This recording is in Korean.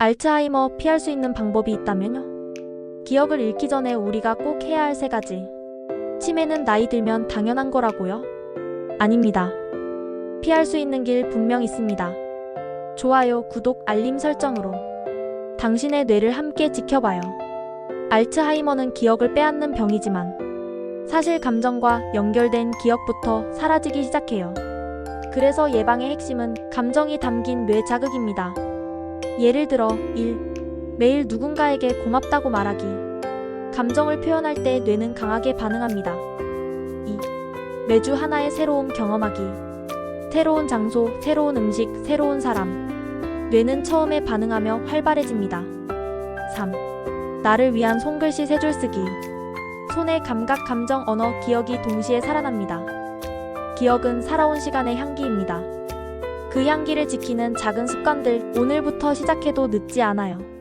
알츠하이머 피할 수 있는 방법이 있다면요? 기억을 잃기 전에 우리가 꼭 해야 할 세 가지. 치매는 나이 들면 당연한 거라고요? 아닙니다. 피할 수 있는 길 분명 있습니다. 좋아요, 구독, 알림 설정으로 당신의 뇌를 함께 지켜봐요. 알츠하이머는 기억을 빼앗는 병이지만 사실 감정과 연결된 기억부터 사라지기 시작해요. 그래서 예방의 핵심은 감정이 담긴 뇌 자극입니다. 예를 들어 1. 매일 누군가에게 고맙다고 말하기. 감정을 표현할 때 뇌는 강하게 반응합니다. 2. 매주 하나의 새로운 경험하기. 새로운 장소, 새로운 음식, 새로운 사람. 뇌는 처음에 반응하며 활발해집니다. 3. 나를 위한 손글씨 세 줄 쓰기. 손의 감각, 감정, 언어, 기억이 동시에 살아납니다. 기억은 살아온 시간의 향기입니다. 그 향기를 지키는 작은 습관들 오늘부터 시작해도 늦지 않아요.